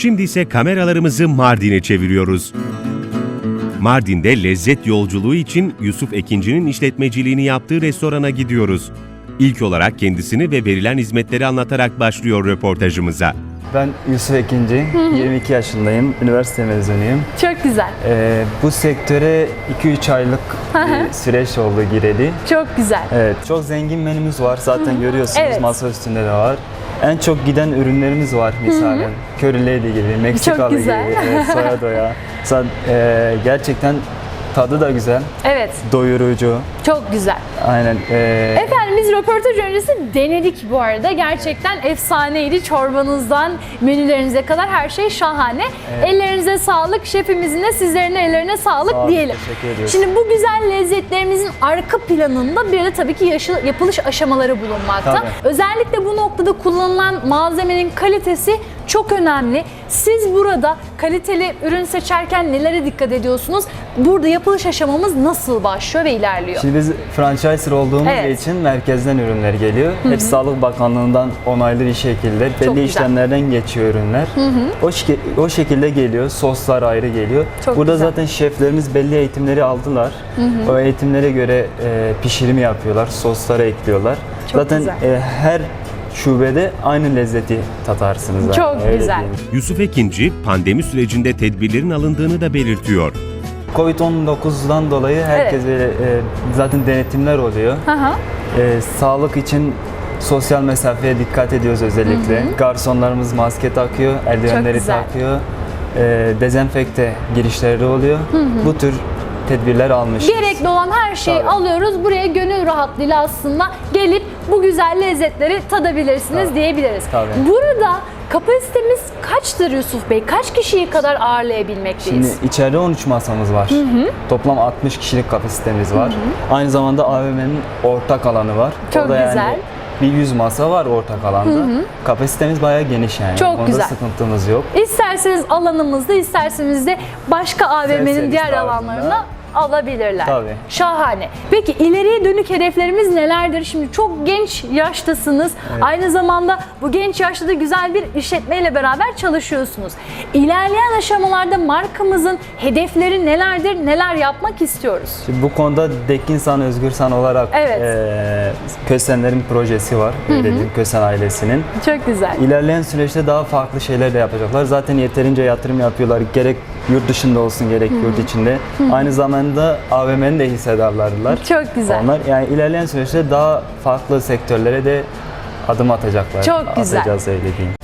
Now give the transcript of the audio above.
Şimdi ise kameralarımızı Mardin'e çeviriyoruz. Mardin'de lezzet yolculuğu için Yusuf Ekinci'nin işletmeciliğini yaptığı restorana gidiyoruz. İlk olarak kendisini ve verilen hizmetleri anlatarak başlıyor röportajımıza. Ben Yusuf Ekinci, 22 yaşındayım, üniversite mezunuyum. Çok güzel. Ee, bu sektöre 2-3 aylık bir süreç oldu gireli. Çok güzel. Evet, çok zengin menümüz var zaten görüyorsunuz Evet. masa üstünde de var. En çok giden ürünlerimiz var misalen. Curry Lady gibi, Meksikalı güzel. gibi, evet, soya doya. Sa- e, gerçekten tadı da güzel, Evet, doyurucu. çok güzel. Aynen. e, Efendim biz röportaj öncesi denedik bu arada. Gerçekten efsaneydi. Çorbanızdan menülerinize kadar her şey şahane. Ellerinize sağlık. Şefimizin de sizlerin ellerine sağlık Sağ olun, diyelim. teşekkür ediyoruz. Şimdi bu güzel lezzetlerimizin arka planında bir de tabii ki yaşı- yapılış aşamaları bulunmakta. Tabii. Özellikle bu noktada kullanılan malzemenin kalitesi çok önemli. Siz burada kaliteli ürün seçerken nelere dikkat ediyorsunuz? Burada yapılış aşamamız nasıl başlıyor ve ilerliyor? Şimdi biz franchiser olduğumuz Evet. için merkezden ürünler geliyor. Hep Sağlık Bakanlığı'ndan onaylı bir şekilde belli güzel. işlemlerden geçiyor ürünler. O, şike- o şekilde geliyor. Soslar ayrı geliyor. Çok Burada güzel. zaten şeflerimiz belli eğitimleri aldılar. O eğitimlere göre e, pişirimi yapıyorlar. Soslara ekliyorlar. Çok zaten güzel. e, her şubede aynı lezzeti tatarsınız. yani, Çok öyle güzel. diyeyim. Yusuf Ekinci, pandemi sürecinde tedbirlerin alındığını da belirtiyor. Covid-19'dan dolayı herkes böyle, e, zaten denetimler oluyor. Hı hı. Ee, sağlık için sosyal mesafeye dikkat ediyoruz özellikle. Garsonlarımız maske takıyor, eldivenleri güzel. takıyor. Ee, dezenfekte girişleri oluyor. Bu tür tedbirler almış. Gerekli olan her şeyi Tabii. alıyoruz. Buraya gönül rahatlığıyla aslında gelip bu güzel lezzetleri tadabilirsiniz Tabii. diyebiliriz. Tabii. Burada kapasitemiz kaçtır Yusuf Bey? Kaç kişiyi kadar ağırlayabilmekteyiz? Şimdi içeride 13 masamız var. Toplam 60 kişilik kapasitemiz var. Aynı zamanda AVM'nin ortak alanı var. Çok güzel. Yani bir 100 masa var ortak alanda. Kapasitemiz bayağı geniş yani. Çok Onda güzel. sıkıntımız yok. İsterseniz alanımızda, isterseniz de başka AVM'nin diğer alanlarına alabilirler. Tabii. Şahane. Peki ileriye dönük hedeflerimiz nelerdir? Şimdi çok genç yaştasınız. Aynı zamanda bu genç yaşta da güzel bir işletmeyle beraber çalışıyorsunuz. İlerleyen aşamalarda markamızın hedefleri nelerdir? Neler yapmak istiyoruz? Şimdi bu konuda Dekinsan Özgürsan olarak Evet. eee, Kösenlerin projesi var. Diyeyim, Kösen ailesinin. Çok güzel. İlerleyen süreçte daha farklı şeyler de yapacaklar. Zaten yeterince yatırım yapıyorlar. Gerek yurt dışında olsun gerek yurt içinde. Aynı zamanda AVM'nin de hissedarlarılar. Çok güzel. Onlar yani ilerleyen süreçte daha farklı sektörlere de adım atacaklar. Çok güzel. Atacağız öyle diyeyim.